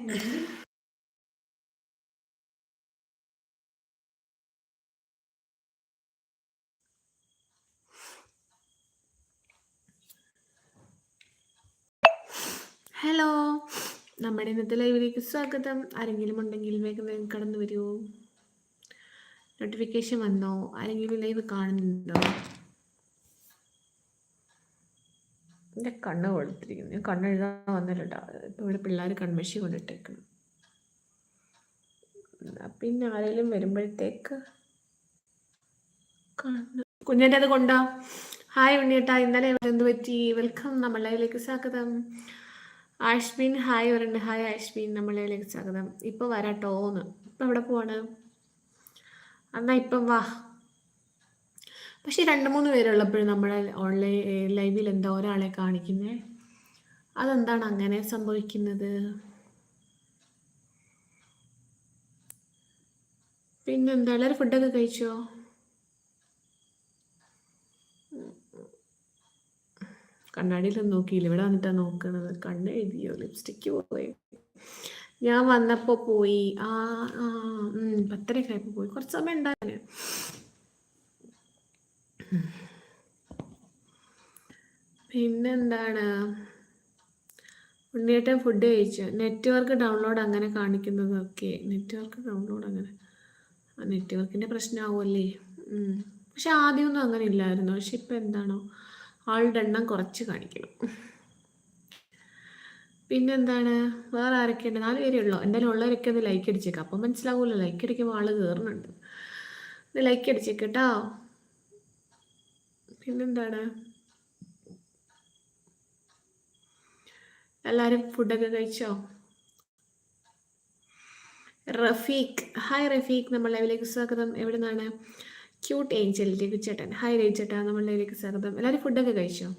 Hello. നമ്മുടെ ഇന്നത്തെ ലൈവിലേക്ക് സ്വാഗതം. ആരെങ്കിലും ഉണ്ടെങ്കിൽ വേഗം വേഗം കടന്നു വരൂ. നോട്ടിഫിക്കേഷൻ വന്നോ? ആരെങ്കിലും ലൈവ് കാണുന്നുണ്ടോ? എന്റെ കണ്ണ് കൊടുത്തിരിക്കുന്നു ഞാൻ കണ്ണെഴുതാൻ വന്നിട്ടുണ്ടോ. ഇപ്പോൾ ഇവിടെ പിള്ളേർ കൺമഷി കൊണ്ടിട്ടേക്കണം പിന്നെ ആരെങ്കിലും വരുമ്പോഴത്തേക്ക് കുഞ്ഞിന്റെ അത് കൊണ്ടോ? ഹായ് ഉണ്ണിയേട്ടാ. ഇന്നലെ എന്ത് പറ്റി? വെൽക്കം നമ്മളിലേക്ക് സ്വാഗതം. ആഷ്ബീൻ ഹായ് പറയുന്നുണ്ട് ഹായ് ആഷ്ബീൻ നമ്മളിലേക്ക് സ്വാഗതം. ഇപ്പോൾ വരാട്ടോന്ന് ഇപ്പം എവിടെ പോവാണ്? എന്നാൽ ഇപ്പം വാ. പക്ഷേ രണ്ട് മൂന്ന് പേരുള്ളപ്പോഴും നമ്മുടെ ഓൺലൈൻ ലൈവിൽ എന്താ ഒരാളെ കാണിക്കുന്നേ? അതെന്താണ് അങ്ങനെ സംഭവിക്കുന്നത്? പിന്നെന്താ എല്ലാവരും ഫുഡൊക്കെ കഴിച്ചോ? കണ്ണാടിയിൽ നോക്കിയില്ല. ഇവിടെ വന്നിട്ടാണ് നോക്കണത്. കണ്ണ് എഴുതിയോ? ലിപ്സ്റ്റിക്ക് പോയി ഞാൻ വന്നപ്പോൾ പോയി. ആ ആ പത്തരയൊക്കെ ആയപ്പോൾ പോയി. കുറച്ച് സമയം ഉണ്ടായിരുന്നു പിന്നെന്താണ്? ഉണ്ണിയേട്ടൻ ഫുഡ് കഴിച്ചു. നെറ്റ്വർക്ക് ഡൗൺലോഡ് അങ്ങനെ കാണിക്കുന്നത് ഓക്കെ നെറ്റ്വർക്ക് ഡൗൺലോഡ് അങ്ങനെ. നെറ്റ്വർക്കിന്റെ പ്രശ്നമാവുമല്ലേ പക്ഷെ ആദ്യമൊന്നും അങ്ങനെ ഇല്ലായിരുന്നു. പക്ഷെ ഇപ്പം എന്താണോ? ആളുടെ എണ്ണം കുറച്ച് കാണിക്കണം. പിന്നെന്താണ്? വേറെ ആരൊക്കെയുണ്ട്? നാല് പേരേ ഉള്ളൂ. എന്തായാലും ഉള്ളവരൊക്കെ ഒന്ന് ലൈക്ക് അടിച്ചേക്കാം. അപ്പം മനസ്സിലാവുമല്ലോ ലൈക്ക് അടിക്കുമ്പോൾ ആൾ കയറുന്നുണ്ട് ലൈക്ക് അടിച്ചേക്കട്ടോ പിന്നെന്താണ് എല്ലാവരും ഫുഡൊക്കെ കഴിച്ചോ? റഫീഖ്. ഹായ് റഫീഖ്. നമ്മൾ ലൈവിലേക്ക് സ്വാഗതം. എവിടെ നിന്നാണ് ക്യൂട്ട് ഏഞ്ചൽ രഘുചേട്ടൻ ഹായ് രഘുചേട്ടാ നമ്മൾ ലൈവിലേക്ക് സ്വാഗതം. എല്ലാവരും ഫുഡൊക്കെ കഴിച്ചോ?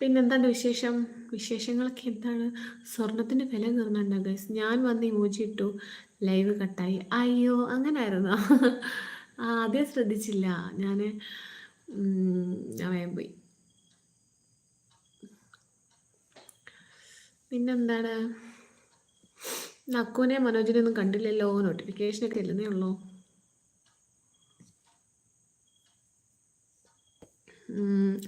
പിന്നെന്താണ് വിശേഷം? വിശേഷങ്ങളൊക്കെ എന്താണ്? സ്വർണത്തിന്റെ വില കയറുന്നുണ്ടോ ഗൈസ് ഞാൻ വന്ന് ഇമോജി ഇട്ടു. ലൈവ് കട്ടായി അയ്യോ അങ്ങനെ ആയിരുന്നോ ആദ്യം ശ്രദ്ധിച്ചില്ല. ഞാൻ ഞാൻ വേഗം പോയി. പിന്നെന്താണ്? നക്കുവിനെ മനോജിനെ ഒന്നും കണ്ടില്ലല്ലോ. നോട്ടിഫിക്കേഷനൊക്കെ ഇല്ലെന്നേ ഉള്ളൂ.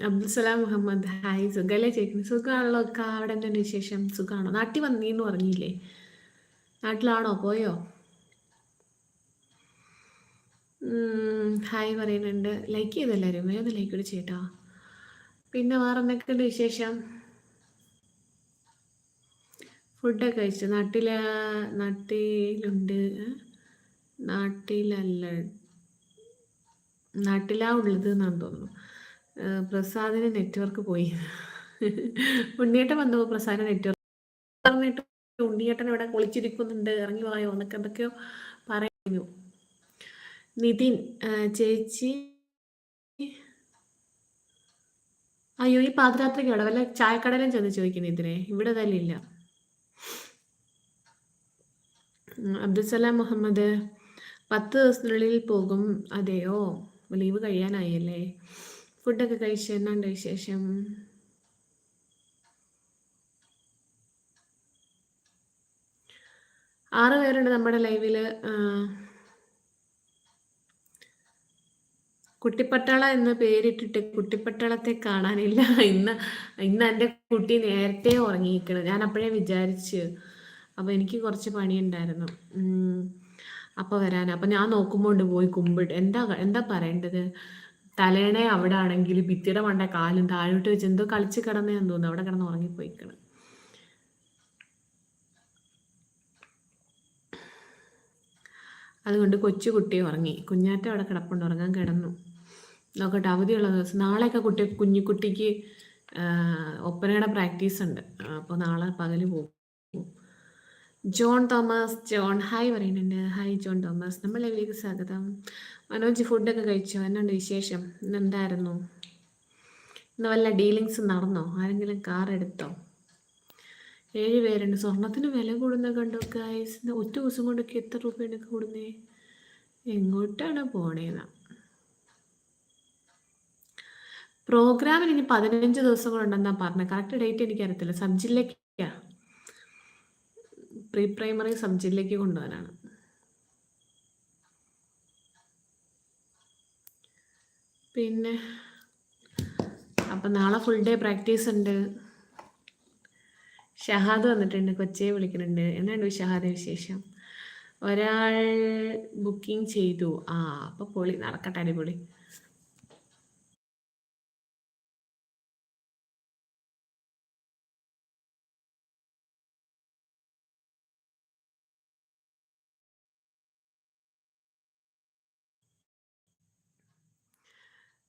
അബ്ദുസലാം മുഹമ്മദ്. ഹായ് സുഖല്ലേ ചേക്കുന്നു സുഖമാണല്ലോ അക്ക. അവിടെ എന്താണ് വിശേഷം? സുഖമാണോ നാട്ടിൽ വന്നീന്ന് പറഞ്ഞില്ലേ? നാട്ടിലാണോ? പോയോ? ഹായ് പറയുന്നുണ്ട്. ലൈക്ക് ചെയ്തെല്ലാവരും വേഗം ലൈക്ക് കൂടി ചെയ്യട്ടോ. പിന്നെ വേറെ എന്തൊക്കെയുണ്ട് വിശേഷം ഫുഡൊക്കെ കഴിച്ചു? നാട്ടില നാട്ടിലുണ്ട്. നാട്ടിലല്ല. നാട്ടിലാ ഉള്ളത് എന്നാണ് തോന്നുന്നു. പ്രസാദിന് നെറ്റ്വർക്ക് പോയി. ഉണ്ണിയേട്ടൻ വന്നു? പ്രസാദിന് നെറ്റ്വർക്ക് പറഞ്ഞിട്ട് ഉണ്ണിയേട്ടൻ ഇവിടെ കുളിച്ചിരിക്കുന്നുണ്ട്. ഇറങ്ങി വായോ? എന്നൊക്കെ എന്തൊക്കെയോ പറയുന്നു. നിതിൻ ചേച്ചി. അയ്യോ ഈ പാതിരാത്രിക്ക് അവിടെ വല്ല ചായക്കടയിലും ചെന്ന് ചോദിക്കുന്നു ഇതിനെ. ഇവിടെ തന്നെ ഇല്ല. അബ്ദുസലാം മുഹമ്മദ് പത്ത് ദിവസത്തിനുള്ളിൽ പോകും. അതെയോ? ലീവ് കഴിയാനായല്ലേ? ഫുഡൊക്കെ കഴിച്ച് എന്നാണ്ട് വിശേഷം? ആറ് പേരുണ്ട് നമ്മുടെ ലൈവിൽ. കുട്ടിപ്പട്ടാള എന്ന് പേരിട്ടിട്ട് കുട്ടിപ്പട്ടാളത്തെ കാണാനില്ല. ഇന്ന് ഇന്ന് എന്റെ കുട്ടി നേരത്തെ ഉറങ്ങിയിരിക്കണം. ഞാൻ അപ്പോഴേ വിചാരിച്ച് അപ്പോൾ എനിക്ക് കുറച്ച് പണിയുണ്ടായിരുന്നു. അപ്പോൾ വരാൻ അപ്പോൾ ഞാൻ നോക്കുമ്പോൾ പോയി കുമ്പിട്ട്. എന്താ എന്താ പറയേണ്ടത്? തലേണ അവിടെ ആണെങ്കിൽ ഭിത്തിയുടെ മണ്ട കാലും താഴോട്ട് വെച്ച് എന്തോ കളിച്ച് കിടന്നേന്ന് തോന്നുന്നു. അവിടെ കിടന്ന് ഉറങ്ങിപ്പോയിക്കണം. അതുകൊണ്ട് കൊച്ചു കുട്ടി ഉറങ്ങി. കുഞ്ഞാറ്റ അവിടെ കിടപ്പുണ്ട്. ഉറങ്ങാൻ കിടന്നു. നോക്കട്ടെ അവധിയുള്ള ദിവസം. നാളെയൊക്കെ കുട്ടി കുഞ്ഞിക്കുട്ടിക്ക് ഒപ്പനയുടെ പ്രാക്ടീസ് ഉണ്ട്. അപ്പോൾ നാളെ പകൽ പോകും. ജോൺ തോമസ് ജോൺ ഹായ് പറയുന്നുണ്ട്. Hi John Thomas. നമ്മൾ എവിടേക്ക് സ്വാഗതം. മനോജ് ഫുഡൊക്കെ കഴിച്ചോ? എന്നുണ്ട് വിശേഷം? ഇന്ന് എന്തായിരുന്നു ഇന്ന് വല്ല ഡീലിങ്സ് നടന്നോ? ആരെങ്കിലും കാർ എടുത്തോ? ഏഴ് പേരുണ്ട്. സ്വർണത്തിന് വില കൂടുന്ന കണ്ടോ ഗൈസ് ഒറ്റ ദിവസം കൊണ്ടൊക്കെ എത്ര രൂപയാണ് കൂടുന്നേ? എങ്ങോട്ടാണ് പോണേന്ന? പ്രോഗ്രാമിന് ഇനി പതിനഞ്ച് ദിവസം കൊണ്ടുണ്ടെന്നാ പറഞ്ഞത്. കറക്റ്റ് ഡേറ്റ് എനിക്കറിയത്തില്ല. സബ് ജില്ലയ്ക്കാ പ്രീ പ്രൈമറി സബ് ജില്ലയ്ക്ക് പിന്നെ അപ്പം നാളെ ഫുൾ ഡേ പ്രാക്ടീസ് ഉണ്ട്. ഷഹാദ് വന്നിട്ടുണ്ട്. കൊച്ചിയെ വിളിക്കുന്നുണ്ട്. എന്നാണ് ഷഹാദ് വിശേഷം? ഒരാൾ ബുക്കിംഗ് ചെയ്തു. ആ അപ്പോൾ പൊളി. നടക്കട്ടെ അടിപൊളി.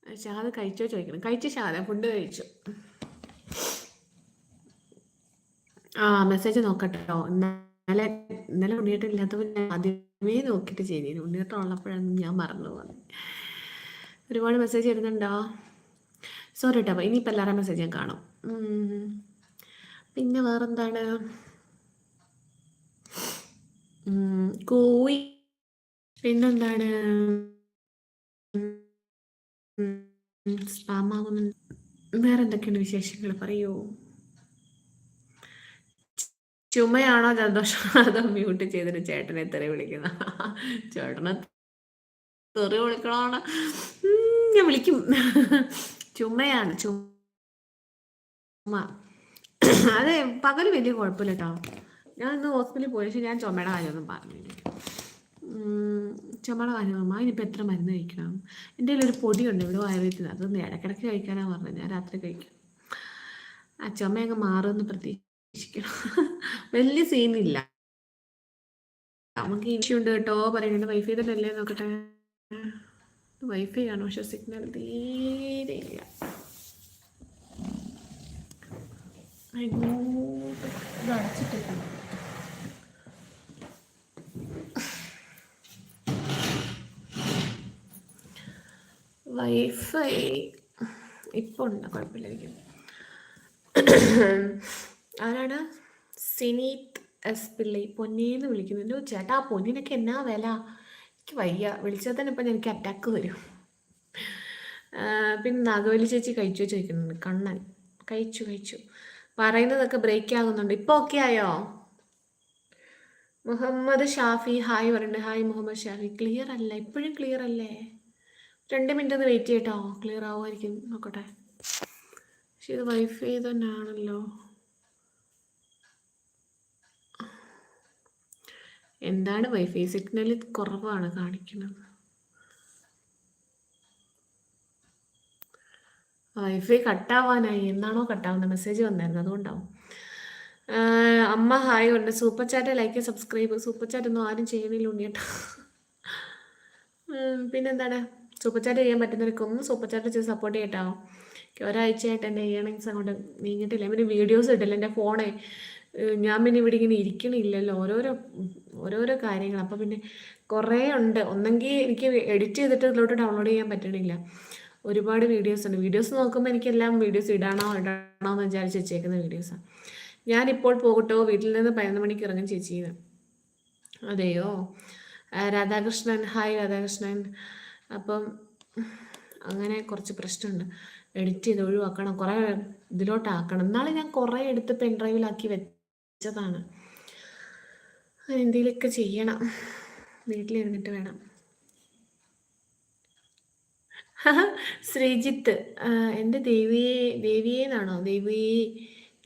ഷാദ് കഴിച്ചോ ചോദിക്കണം. കഴിച്ചു ഷാദ ഫുഡ് കഴിച്ചു. ആ മെസ്സേജ് നോക്കട്ടോ. ഇന്നലെ ഇന്നലെ ഉണ്ണിയേട്ടില്ലാത്തപ്പോൾ ഞാൻ ആദ്യമേ നോക്കിയിട്ട് ചെയ്തിരുന്നു ഉണ്ണിയേട്ടം ഉള്ളപ്പോഴാണ് ഞാൻ മറന്നു പോകുന്നത് ഒരുപാട് മെസ്സേജ് വരുന്നുണ്ടോ? സോറി കേട്ടോ ഇനിയിപ്പോൾ എല്ലാവരും മെസ്സേജ് ഞാൻ കാണും. പിന്നെ വേറെന്താണ്? കോയി. പിന്നെന്താണ്? സ്പാം ആകുന്നുണ്ട് വേറെ എന്തൊക്കെയാണ് വിശേഷങ്ങൾ പറയൂ. ചുമയാണോ ജലദോഷമാണോ? അതോ മ്യൂട്ട് ചെയ്തിട്ട് ചേട്ടനെ തെറി വിളിക്കുന്ന? ചേട്ടനെ തെറി വിളിക്കണോണ ഞാൻ വിളിക്കും. ചുമയാണ്. ചുമ. അതെ പകൽ വലിയ കുഴപ്പമില്ല കേട്ടോ. ഞാൻ ഇന്ന് ഹോസ്പിറ്റലിൽ പോയ ഞാൻ ചുമയുടെ കാര്യമൊന്നും പറഞ്ഞില്ല. ചുമയുടെ കാര്യം അമ്മ ഇനിയിപ്പോൾ എത്ര മരുന്ന് കഴിക്കണം? എന്റെ ഒരു പൊടിയുണ്ട് ഇവിടെ ആയുർവേദത്തിൽ അതൊന്ന് ഇടയ്ക്കിടയ്ക്ക് കഴിക്കാനാണ് പറഞ്ഞത്. ഞാൻ രാത്രി കഴിക്കും. ആ ചുമ അങ്ങ് മാറുമെന്ന് പ്രതീക്ഷിക്കണം. വലിയ സീനില്ല നമുക്ക് ഇഷ്യൂ ഉണ്ട് കേട്ടോ. പറയുന്നുണ്ട് വൈഫൈ തന്നെ അല്ലേ? നോക്കട്ടെ. വൈഫൈ ആണ്? പക്ഷെ സിഗ്നൽ തീരെ ഇല്ല. ഇത് വൈഫൈ ഇപ്പോൾ ഉണ്ട് കുഴപ്പമില്ലായിരിക്കും ആരാണ്? സിനീത് എസ് പിള്ളി. പൊന്നേന്ന് വിളിക്കുന്നുണ്ട്. ചേട്ടാ ആ പൊന്നിനൊക്കെ എന്നാ വില? എനിക്ക് വയ്യ. വിളിച്ചാൽ തന്നെ ഇപ്പം എനിക്ക് അറ്റാക്ക് വരും. പിന്നെ നാഗവലി ചേച്ചി കഴിച്ചു ചോദിക്കുന്നുണ്ട്. കണ്ണൻ. കഴിച്ചു കഴിച്ചു. പറയുന്നതൊക്കെ ബ്രേക്ക് ആകുന്നുണ്ട്. ഇപ്പോൾ ഓക്കെ ആയോ? മുഹമ്മദ് ഷാഫി ഹായ് പറയുന്നുണ്ട്. ഹായ് മുഹമ്മദ് ഷാഫി. ക്ലിയർ അല്ല? ഇപ്പോഴും ക്ലിയർ അല്ലേ? രണ്ട് മിനിറ്റ് ഒന്ന് വെയിറ്റ് ചെയ്യട്ടോ. ക്ലിയർ ആവുമായിരിക്കും. നോക്കട്ടെ. പക്ഷെ ഇത് വൈഫൈ തന്നെയാണല്ലോ. എന്താണ് വൈഫൈ സിഗ്നൽ കുറവാണ് കാണിക്കുന്നത്. വൈഫൈ കട്ടാവാനായി എന്നാണോ കട്ടാവുന്ന മെസ്സേജ് വന്നായിരുന്നു. അതുകൊണ്ടാവും. അമ്മ ഹായ് ഉണ്ട്. Super chat like subscribe super chat ഒന്നും ആരും ചെയ്യണില്ല ഉണ്ണിയേട്ടാ. പിന്നെന്താണ്? സൂപ്പർ ചാറ്റ് ചെയ്യാൻ പറ്റുന്നവർക്ക് ഒന്ന് സൂപ്പർ ചാറ്റ് ചെയ്ത് സപ്പോർട്ട് ചെയ്യട്ടോ. ഒരാഴ്ചയായിട്ട് എന്റെ ഇയർണിങ്സ് അങ്ങോട്ട് നീങ്ങിട്ടില്ല പിന്നെ വീഡിയോസ് ഇട്ടില്ല എന്റെ ഫോണെ ഞാൻ പിന്നെ ഇവിടെ ഇങ്ങനെ ഇരിക്കണില്ലല്ലോ. ഓരോരോ ഓരോരോ കാര്യങ്ങൾ. അപ്പോൾ പിന്നെ കുറേ ഉണ്ട്. ഒന്നെങ്കിൽ എനിക്ക് എഡിറ്റ് ചെയ്തിട്ട് ഇതിലോട്ട് ഡൗൺലോഡ് ചെയ്യാൻ പറ്റണില്ല. ഒരുപാട് വീഡിയോസ് ഉണ്ട്. വീഡിയോസ് നോക്കുമ്പോൾ എനിക്കെല്ലാം വീഡിയോസ് ഇടാണോ ഇടണോ എന്ന് വിചാരിച്ച് വെച്ചേക്കുന്ന വീഡിയോസാണ് ഞാനിപ്പോൾ പോകട്ടോ. വീട്ടിൽ നിന്ന് പതിനൊന്ന് മണിക്ക് ഇറങ്ങും ചേച്ചിന്ന്. അതെയോ? രാധാകൃഷ്ണൻ. ഹായ് രാധാകൃഷ്ണൻ. അപ്പം അങ്ങനെ കുറച്ച് പ്രശ്നമുണ്ട്. എഡിറ്റ് ചെയ്ത് ഒഴിവാക്കണം. കുറേ ഇതിലോട്ടാക്കണം. എന്നാളെ ഞാൻ കുറേ എടുത്ത് പെൻ ഡ്രൈവിലാക്കി വെച്ചതാണ്. എന്തെങ്കിലുമൊക്കെ ചെയ്യണം. വീട്ടിലിരുന്നിട്ട് വേണം. ശ്രീജിത്ത് എന്റെ ദേവിയെ ദേവിയേന്നാണോ ദേവിയെ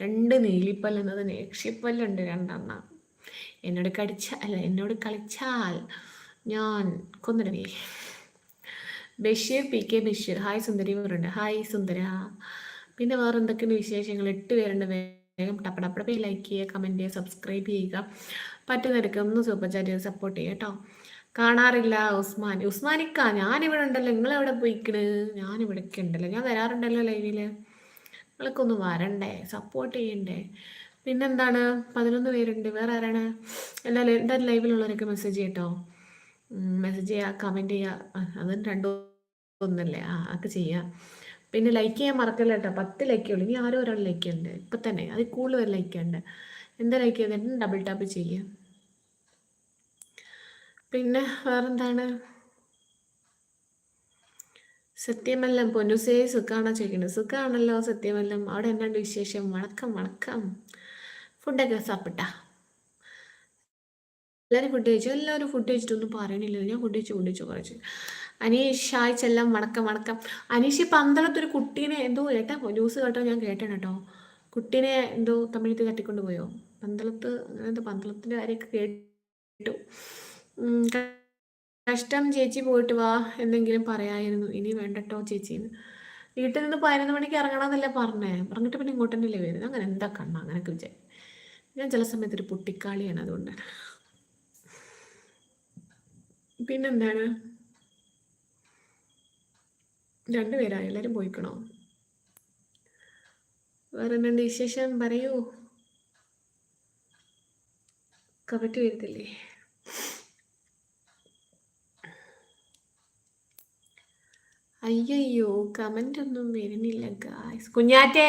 രണ്ട് നീലിപ്പല്ലെന്നത് നേക്ഷിപ്പല്ലുണ്ട് രണ്ടെണ്ണം. എന്നോട് കടിച്ച അല്ല എന്നോട് കളിച്ചാൽ ഞാൻ കൊന്നിടവേ. Basheer P K Basheer. Hi Sundari പറയുന്നുണ്ട് ഹായ് സുന്ദര. പിന്നെ വേറെ എന്തൊക്കെയാണ് വിശേഷങ്ങൾ? എട്ട് പേരുണ്ട്. വേഗം ടപ്പടപ്പടപ്പേ ലൈക്ക് ചെയ്യുക കമന്റ് ചെയ്യുക സബ്സ്ക്രൈബ് ചെയ്യുക. പറ്റുന്നവർക്ക് ഒന്ന് സൂപ്പർ ചാറ്റ് സപ്പോർട്ട് ചെയ്യുക കേട്ടോ. കാണാറില്ല ഉസ്മാൻ. ഉസ്മാനിക്ക ഞാനിവിടെ ഉണ്ടല്ലോ. നിങ്ങളെവിടെ പോയിക്കണ്? ഞാനിവിടെയൊക്കെ ഉണ്ടല്ലോ. ഞാൻ വരാറുണ്ടല്ലോ ലൈവിൽ നിങ്ങളൊക്കെ ഒന്ന് വരണ്ടേ? സപ്പോർട്ട് ചെയ്യണ്ടേ? പിന്നെന്താണ്? പതിനൊന്ന് പേരുണ്ട്. വേറെ ആരാണ്? എല്ലാ എന്തായാലും ലൈവിലുള്ളവരൊക്കെ മെസ്സേജ് ചെയ്യട്ടോ. മെസ്സേജ് ചെയ്യുക കമന്റ് ചെയ്യുക അതും രണ്ടോ ഒന്നല്ലേ? ആ അതൊക്കെ ചെയ്യുക പിന്നെ ലൈക്ക് ചെയ്യാൻ മറക്കല്ല കേട്ടോ പത്ത് ലൈക്കേ ഉള്ളൂ. ഇനി ആരോ ഒരാൾ ലൈക്ക് ഉണ്ട് ഇപ്പം തന്നെ. അത് കൂടുതൽ ലൈക്ക് ഉണ്ട് എന്താ ലൈക്ക് ചെയ്ത് ഡബിൾ ടാപ്പ് ചെയ്യുക പിന്നെ വേറെന്താണ്? സത്യമല്ലം. പൊന്നുസേ സുഖാണോ ചോദിക്കുന്നത് സുഖാണല്ലോ സത്യമല്ലം. അവിടെ എന്നാണ്ട് വിശേഷം? വണക്കം വണക്കം. ഫുഡൊക്കെ സാപ്പിട്ട. എല്ലാവരും ഫുഡ് കഴിച്ചു? എല്ലാവരും ഫുഡ് കഴിച്ചിട്ടൊന്നും പറയണില്ല ഞാൻ ഫുഡ് കഴിച്ചു? ഫുഡ് കഴിച്ചു കുറച്ച്. അനീഷ് ഹായ് ചെല്ലാം വണക്കം വണക്കം. അനീഷ് പന്തളത്തൊരു കുട്ടീനെ എന്തോ കേട്ടാ ന്യൂസ് കേട്ടോ ഞാൻ കേട്ടേണ് കേട്ടോ. കുട്ടീനെ എന്തോ തമിഴത്ത് തട്ടിക്കൊണ്ട് പോയോ? പന്തളത്ത് അങ്ങനത്തെ പന്തളത്തിന്റെ കാര്യമൊക്കെ കേട്ടു. കഷ്ടം ചേച്ചി പോയിട്ട് വാ എന്തെങ്കിലും പറയായിരുന്നു. ഇനി വേണ്ടട്ടോ ചേച്ചിന്ന്. വീട്ടിൽ നിന്ന് പതിനൊന്ന് മണിക്ക് ഇറങ്ങണമെന്നല്ലേ പറഞ്ഞേ. പറഞ്ഞിട്ട് പിന്നെ ഇങ്ങോട്ട് തന്നെയല്ലേ വരുന്നത് അങ്ങനെ എന്താ കണ്ണ? അങ്ങനെയൊക്കെ വിചാരിക്കും. ഞാൻ ചില സമയത്ത് ഒരു പൊട്ടിക്കാളിയാണ് അതുകൊണ്ടാണ് പിന്നെന്താണ്? രണ്ടുപേരാ എല്ലാവരും പോയിക്കണോ? വേറെ എന്തുണ്ട് വിശേഷം? പറയൂ. കവറ്റ് വരുത്തില്ലേ? അയ്യോ കമന്റ് ഒന്നും വരുന്നില്ല ഗായ്സ് കുഞ്ഞാറ്റേ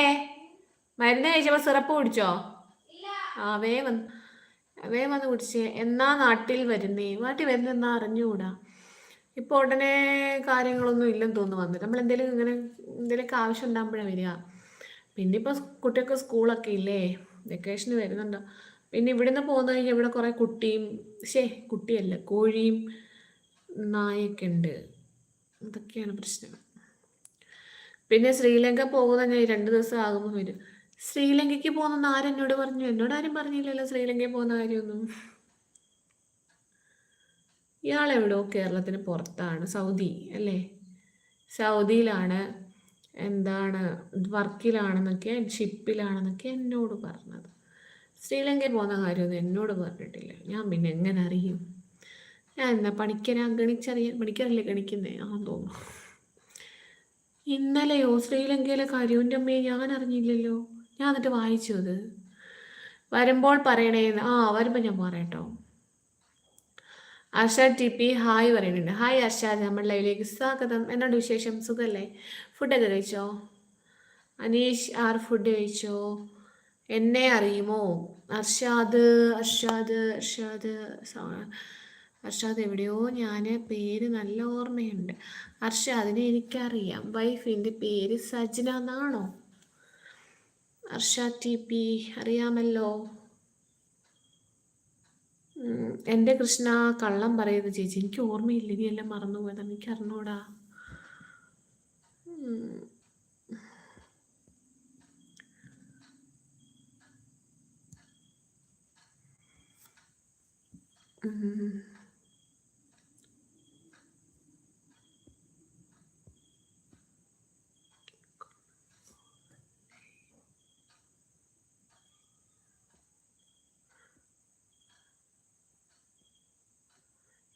മരുന്ന് കഴിച്ചപ്പോ സിറപ്പ് കുടിച്ചോ? ആ വേ വന്ന്. വേ വന്ന് കുടിച്ചേ. എന്നാ നാട്ടിൽ വരുന്നേ? നാട്ടിൽ വരുന്നെന്നാ അറിഞ്ഞുകൂടാ? ഇപ്പോൾ ഉടനെ കാര്യങ്ങളൊന്നും ഇല്ലെന്ന് തോന്നുന്നു വന്നിട്ട്. നമ്മൾ എന്തെങ്കിലും ഇങ്ങനെ എന്തെങ്കിലുമൊക്കെ ആവശ്യം ഉണ്ടാകുമ്പോഴാണ് വരിക. പിന്നെ ഇപ്പോൾ കുട്ടിയൊക്കെ സ്കൂളൊക്കെ ഇല്ലേ? വെക്കേഷന് വരുന്നുണ്ടോ. പിന്നെ ഇവിടുന്ന് പോകുന്ന കഴിഞ്ഞാൽ ഇവിടെ കുറേ കുട്ടിയും ശേ കുട്ടിയല്ല കോഴിയും നായൊക്കെ ഉണ്ട്. അതൊക്കെയാണ് പ്രശ്നം. പിന്നെ ശ്രീലങ്ക പോകുന്ന ഞാൻ രണ്ട് ദിവസം ആകുമ്പോൾ വരും. ശ്രീലങ്കയ്ക്ക് പോകുന്ന ആരെന്നോട് പറഞ്ഞു? എന്നോട് ആരും പറഞ്ഞില്ലല്ലോ ശ്രീലങ്കയിൽ പോകുന്ന കാര്യമൊന്നും. ഇയാളെവിടോ കേരളത്തിന് പുറത്താണ് സൗദി അല്ലേ? സൗദിയിലാണ് എന്താണ് വർക്കിലാണെന്നൊക്കെ ഷിപ്പിലാണെന്നൊക്കെ എന്നോട് പറഞ്ഞത്. ശ്രീലങ്കയിൽ പോകുന്ന കാര്യമൊന്നും എന്നോട് പറഞ്ഞിട്ടില്ല. ഞാൻ പിന്നെ എങ്ങനെ അറിയും? ഞാൻ എന്നാ പണിക്കരാ? ഗണിച്ചറിയാൻ പണിക്കരല്ലേ ഗണിക്കുന്നേ? ആ തോന്നുന്നു. ഇന്നലെയോ ശ്രീലങ്കയിലെ കാര്യം എന്റെ അമ്മയെ ഞാൻ അറിഞ്ഞില്ലല്ലോ. ഞാൻ എന്നിട്ട് വായിച്ചു അത്. വരുമ്പോൾ പറയണേ ആ വരുമ്പോൾ ഞാൻ പറയട്ടോ. അർഷാദ് ടി പി ഹായ് പറയുന്നുണ്ട്. ഹായ് അർഷാദ് നമ്മൾ ലൈവിലേക്ക് സ്വാഗതം. എന്നോട് വിശേഷം? സുഖല്ലേ? ഫുഡൊക്കെ കഴിച്ചോ? അനീഷ് ആർ ഫുഡ് കഴിച്ചോ? എന്നെ അറിയുമോ? അർഷാദ് അർഷാദ് അർഷാദ് അർഷാദ് എവിടെയോ? ഞാൻ പേര് നല്ല ഓർമ്മയുണ്ട്. അർഷാദിനെ എനിക്കറിയാം. വൈഫിന്റെ പേര് സജ്ന എന്നാണോ? അർഷാദ് ടി പി അറിയാമല്ലോ. എന്റെ കൃഷ്ണ കള്ളം പറയുന്നത് ചേച്ചി. എനിക്ക് ഓർമ്മയില്ല. ഇനി എല്ലാം മറന്നുപോയതാണ്. എനിക്ക് അറിഞ്ഞൂടാ.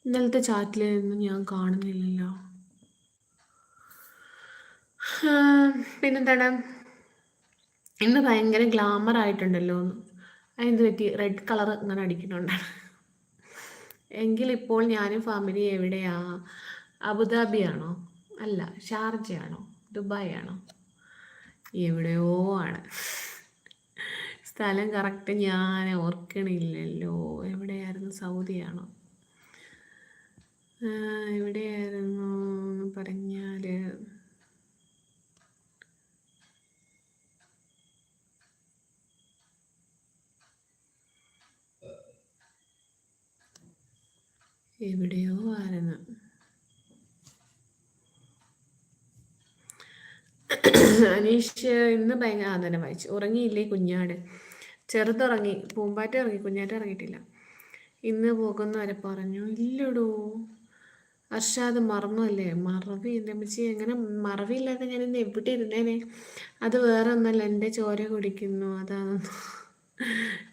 ഇന്നലത്തെ ചാറ്റിലൊന്നും ഞാൻ കാണുന്നില്ലല്ലോ. പിന്നെന്താണ്? ഇന്ന് ഭയങ്കര ഗ്ലാമർ ആയിട്ടുണ്ടല്ലോ. അതിന് പറ്റി? റെഡ് കളർ ഇങ്ങനെ അടിക്കുന്നുണ്ട്. എങ്കിലിപ്പോൾ ഞാനും ഫാമിലി എവിടെയാ? അബുദാബിയാണോ? അല്ല ഷാർജയാണോ? ദുബായ് ആണോ എവിടെയോ ആണ്. സ്ഥലം കറക്റ്റ് ഞാൻ ഓർക്കണില്ലല്ലോ. എവിടെയായിരുന്നു? സൗദിയാണോ? എവിടെയായിരുന്നു പറഞ്ഞാൽ എവിടെയോ ആയിരുന്നു. അനീഷ് ഇന്ന് ഭയങ്കര ആ വായിച്ചു. ഉറങ്ങിയില്ലേ കുഞ്ഞാട്? ചെറുതുറങ്ങി പൂമ്പാറ്റ ഇറങ്ങി കുഞ്ഞാറ്റ ഇറങ്ങിയിട്ടില്ല ഇന്ന് പോകുന്നവരെ പറഞ്ഞു ഇല്ലടോ. അർഷാദ് മറന്നല്ലേ? മറവി എന്റെ അമ്മച്ചി എങ്ങനെ മറവില്ലാതെ ഞാൻ ഇന്ന് എവിടെ ഇരുന്നേനെ? അത് വേറെ ഒന്നല്ല എന്റെ ചോര കുടിക്കുന്നു. അതാണ്.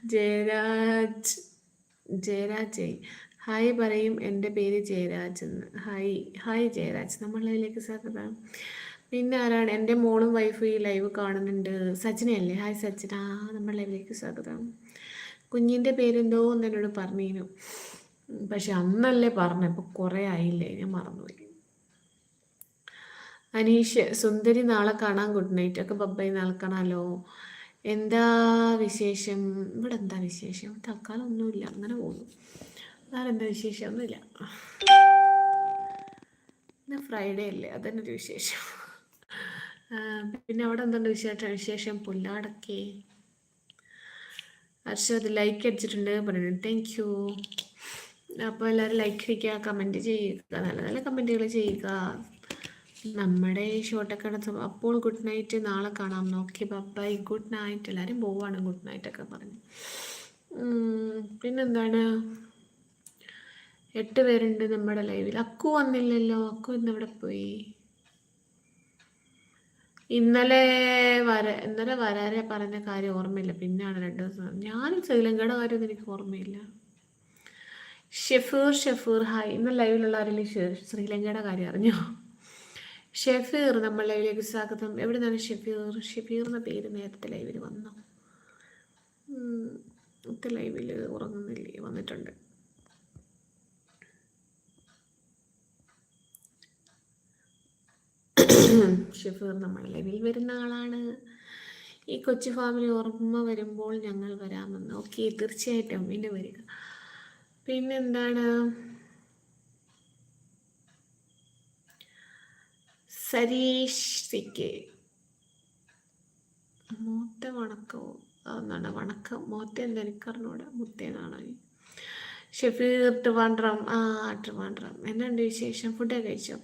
ജയരാജ് ജയരാജ് ജയ് ഹായ് പറയും എന്റെ പേര് ജയരാജ് എന്ന്. Hi hi Jayaraj. നമ്മളിലേക്ക് സ്വാഗതം. പിന്നെ ആരാണ്? എന്റെ മോളും വൈഫും ഈ ലൈവ് കാണുന്നുണ്ട്. സച്ചിനയല്ലേ? ഹായ് സച്ചിന നമ്മൾ ലൈവിലേക്ക് സ്വാഗതം. കുഞ്ഞിന്റെ പേരെന്തോ എന്നോട് പറഞ്ഞിരുന്നു. പക്ഷെ അന്നല്ലേ പറഞ്ഞപ്പോൾ കുറേ ആയില്ലേ ഞാൻ മറന്നുപോയി. അനീഷ് സുന്ദരി നാളെ കാണാൻ ഗുഡ് നൈറ്റ്. ഒക്കെ ബബ്ബായി നാളെ കാണാമല്ലോ എന്താ വിശേഷം? ഇവിടെ എന്താ വിശേഷം? തൽക്കാലം ഒന്നുമില്ല അങ്ങനെ പോകുന്നു. വേറെ എന്താ വിശേഷം? ഒന്നുമില്ല. ഇന്ന് ഫ്രൈഡേ അല്ലേ അതന്നെ ഒരു വിശേഷം. പിന്നെ അവിടെ എന്തുണ്ട് വിശേഷം വിശേഷം? പുല്ലാടക്കേ. ഹർഷത് ലൈക്ക് അടിച്ചിട്ടുണ്ട് പറയുന്നത് താങ്ക് യു അപ്പോൾ എല്ലാവരും ലൈക്ക് ചെയ്യുക കമന്റ് ചെയ്യുക നല്ല നല്ല കമന്റുകൾ ചെയ്യുക. നമ്മുടെ ഈ ഷോട്ടൊക്കെ അപ്പോൾ ഗുഡ് നൈറ്റ് നാളെ കാണാം. നോക്കി ബൈ ഗുഡ് നൈറ്റ് എല്ലാവരും പോവാണ്. ഗുഡ് നൈറ്റ് ഒക്കെ പറഞ്ഞ്. പിന്നെന്താണ്? എട്ട് പേരുണ്ട് നമ്മുടെ ലൈവിൽ അക്കു വന്നില്ലല്ലോ. അക്കു ഇന്നെവിടെ പോയി? ഇന്നലെ വര ഇന്നലെ വരാരെ പറഞ്ഞ കാര്യം ഓർമ്മയില്ല. പിന്നെയാണ് രണ്ട് ദിവസം. ഞാനും ശ്രീലങ്കയുടെ കാര്യം എനിക്ക് ഓർമ്മയില്ല. ഷെഫീർ ഷെഫീർ ഹായ്. ഇന്ന് ലൈവിലുള്ള ആരെങ്കിലും ശ്രീലങ്കയുടെ കാര്യം അറിഞ്ഞോ? ഷെഫീർ നമ്മൾ ലൈവിലേക്ക് സ്വാഗതം. എവിടെ നിന്നാണ് ഷെഫീർ? ഷെഫീർ എന്ന പേര് നേരത്തെ ലൈവിൽ വന്നു. ഇത്തെ ലൈവിൽ ഉറങ്ങുന്നില്ലേ? വന്നിട്ടുണ്ട്. ഷെഫീർ നമ്മൾ ലൈവിൽ വരുന്ന ആളാണ്. ഈ കൊച്ചു ഫാമിലി ഓർമ്മ വരുമ്പോൾ ഞങ്ങൾ വരാമെന്ന്. ഓക്കെ തീർച്ചയായിട്ടും. പിന്നെ വരിക. പിന്നെന്താണ്? സരീഷ് സിക്ക് മൂത്ത വണക്കവും എന്നാണ് വണക്കം. മൂത്ത എന്താ എനിക്കറിഞ്ഞൂടെ മുത്തേന്നാണ് ഷെഫീർ ട്രിവാൻഡ്രം. ആ ട്രിവാൻഡ്രം. എന്നുണ്ട് വിശേഷം? ഫുഡൊക്കെ കഴിച്ചോ?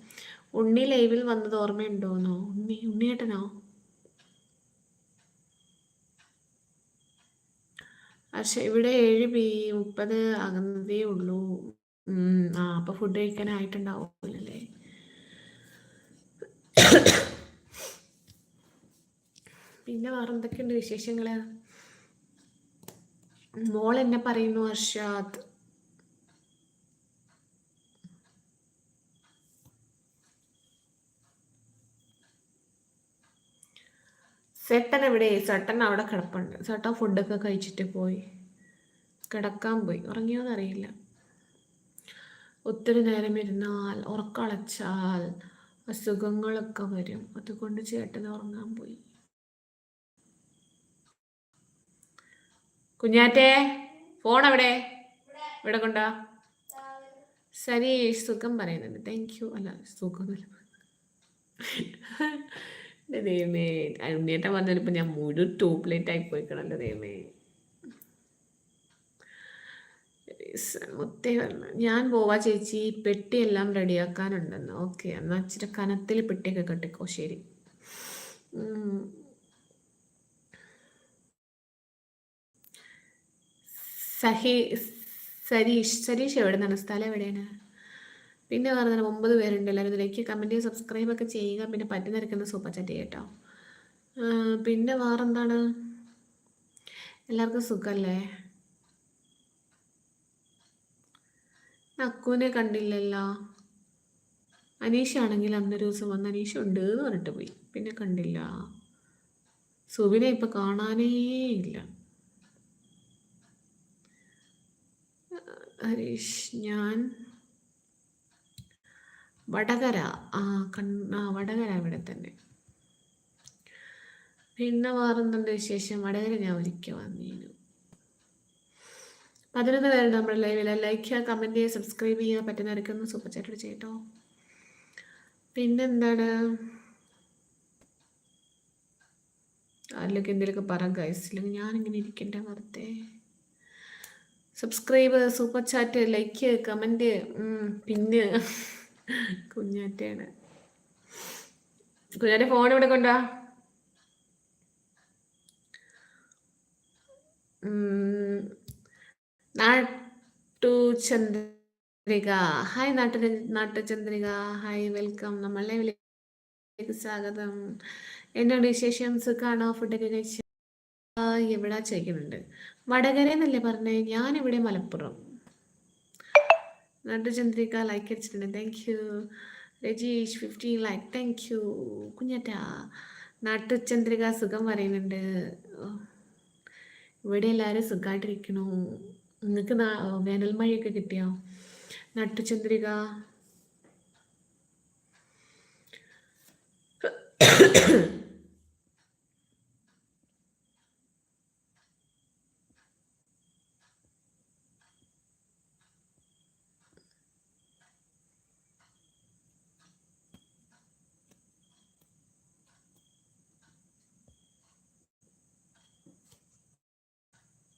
ഉണ്ണി ലൈവിൽ വന്നത് ഓർമ്മയുണ്ടോന്നോ? ഉണ്ണി ഉണ്ണിയേട്ടനോ? പക്ഷെ ഇവിടെ ഏഴ് പി മുപ്പത് അകന്നതേ ഉള്ളൂ. ആ അപ്പൊ ഫുഡ് കഴിക്കാനായിട്ടുണ്ടാവില്ലേ പിന്നെ വേറെ എന്തൊക്കെയുണ്ട് വിശേഷങ്ങൾ? മോൾ എന്നെ പറയുന്നു അർഷാദ്. സെട്ടൻ എവിടെ സെട്ടൻ അവിടെ കിടപ്പുണ്ട്. സെട്ടൻ ഫുഡൊക്കെ കഴിച്ചിട്ട് പോയി. കിടക്കാൻ പോയി. ഉറങ്ങിയോന്നറിയില്ല ഒത്തിരി നേരം ഇരുന്നാൽ ഉറക്കളച്ചാൽ അസുഖങ്ങളൊക്കെ വരും. അതുകൊണ്ട് ചേട്ടൻ ഉറങ്ങാൻ പോയി. കുഞ്ഞാറ്റേ ഫോൺ എവിടെ ഇവിടെ കൊണ്ടാ? സരി സുഖം പറയുന്നുണ്ട്. താങ്ക് യു അല്ല സുഖം ദൈവമേ ഉണ്ണിയേട്ടൻ വന്നപ്പോൾ ഞാൻ മുഴുവൻ ട്യൂബ്ലൈറ്റ് ആയി പോയിക്കണല്ലോ ദൈവമേ. മുത്തേ ഞാൻ പോവാ ചേച്ചി പെട്ടിയെല്ലാം റെഡിയാക്കാനുണ്ടെന്ന്. ഓക്കെ എന്നാൽ ഇച്ചിരി കനത്തിൽ പെട്ടിയൊക്കെ കെട്ടിക്കോ. ശരി. സഹി സരീഷ് സരീഷ് എവിടെ നിന്നാണ് സ്ഥലം എവിടെയാണ്? പിന്നെ പറഞ്ഞാൽ ഒമ്പത് പേരുണ്ട് എല്ലാവരും ഇതിലേക്ക്. കമന്റ് സബ്സ്ക്രൈബ് ഒക്കെ ചെയ്യുക. പിന്നെ പറ്റുന്നിരിക്കുന്ന സൂപ്പർ ചാറ്റ് ചെയ്യട്ടോ പിന്നെ വേറെന്താണ്? എല്ലാവർക്കും സുഖമല്ലേ അക്കുവിനെ കണ്ടില്ലല്ലോ. അനീഷ ആണെങ്കിൽ അന്നൊരു ദിവസം വന്ന് അനീഷ ഉണ്ട് എന്ന് പറഞ്ഞിട്ട് പോയി. പിന്നെ കണ്ടില്ല. സുവിനെ ഇപ്പം കാണാനേ ഇല്ല. ഹരീഷ് ഞാൻ വടകര. ആ ആ വടകര ഇവിടെ തന്നെ. പിന്നെ വേറെന്തുണ്ട് വിശേഷം? വടകര ഞാൻ ഒരിക്കൽ വന്നിരുന്നു പതിനൊന്ന് പേര് നമ്മുടെ ലൈവിൽ ലൈക്ക് ചെയ്യുക കമന്റ് ചെയ്യുക സബ്സ്ക്രൈബ് ചെയ്യുക. പറ്റുന്നവരൊക്കെ സൂപ്പർ ചാറ്റ് ചെയ്യട്ടോ പിന്നെന്താണ്? ആരിലൊക്കെ എന്തെങ്കിലുമൊക്കെ പറ ഗൈസ് ഇല്ലെങ്കിൽ ഞാനിങ്ങനെ ഇരിക്കേണ്ട വെറുതെ. Subscribe super chat like comment പിന്നെ കുഞ്ഞാറ്റയാണ്. കുഞ്ഞാറ്റ ഫോൺ ഇവിടെ കൊണ്ടാ. നാട്ടു ചന്ദ്രിക. ഹായ് നാട്ടു നാട്ടു ചന്ദ്രിക. ഹായ് വെൽക്കം നമ്മളെ വിളിക്ക് സ്വാഗതം. എന്നോട് വിശേഷം? സുഖാണോ? ഫുഡൊക്കെ കഴിച്ച? എവിടാ ചോദിക്കുന്നുണ്ട്. വടകര എന്നല്ലേ പറഞ്ഞേ? ഞാനിവിടെ മലപ്പുറം. നടുചന്ദ്രിക ലൈക്ക് അടിച്ചിട്ടുണ്ട്. Thank you Rajeesh fifteen like thank you Kunjatta Nattuchandrika സുഖം പറയുന്നുണ്ട്. ഇവിടെ എല്ലാവരും സുഖമായിട്ടിരിക്കണു നിങ്ങൾക്ക് വേനൽ മഴയൊക്കെ കിട്ടിയോ? നട്ടുചന്ദ്രിക.